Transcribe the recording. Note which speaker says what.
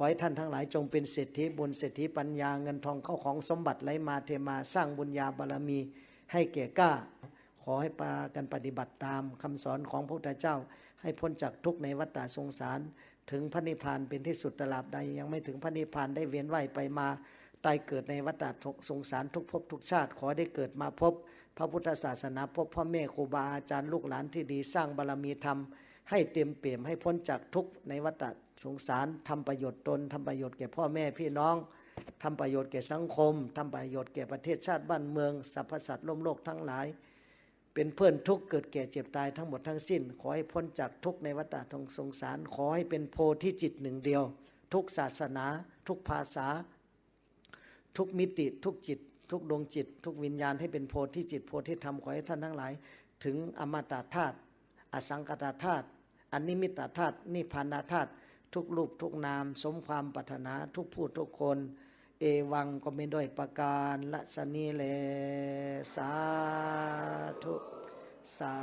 Speaker 1: ขอให้ท่านทั้งหลายจงเป็นเศรษฐีบุญเศรษฐีปัญญาเงินทองเข้าของสมบัติไหลมาเทมาสร้างบุญญาบารมีให้แก่กล้า ขอให้ปากันปฏิบัติตามคำสอนของพระพุทธเจ้า ให้พ้นจากทุกในวัฏฏะสงสาร ถึงพระนิพพานเป็นที่สุดตลาบใดยังไม่ถึงพระนิพพานได้เวียนว่ายไปมาตายเกิดในวัฏฏะสงสารทุกภพทุกชาติ ขอได้เกิดมาพบ พระพุทธศาสนาพบพ่อแม่ครูบาอาจารย์ลูกหลานที่ดีสร้างบารมีธรรม ให้เต็มเปี่ยมให้พ้นจากทุกข์ในวัฏสงสารทำประโยชน์ตนทำประโยชน์แก่พ่อแม่พี่น้องทำประโยชน์แก่สังคมทำประโยชน์แก่ประเทศชาติบ้านเมืองสรรพสัตว์ล่มโลกทั้งหลาย เป็นเพื่อนทุกข์เกิดแก่เจ็บตายทั้งหมดทั้งสิ้น ขอให้พ้นจากทุกข์ในวัฏทงสงสาร ขอให้เป็นโพธิจิตหนึ่งเดียว ทุกศาสนา ทุกภาษา ทุกมิติทุกจิต ทุกดวงจิต ทุกวิญญาณให้เป็นโพธิจิตโพธิธรรมขอให้ท่านทั้งหลาย ถึงอมตะธาตุอสังกตธาตุ อันนี้มิตรธาตุนิพพานธาตุทุกรูปทุกนาม สมความปรารถนาทุกผู้ทุกคน เอวังก็ไม่ด้อยประการละสนีเลสาธุสา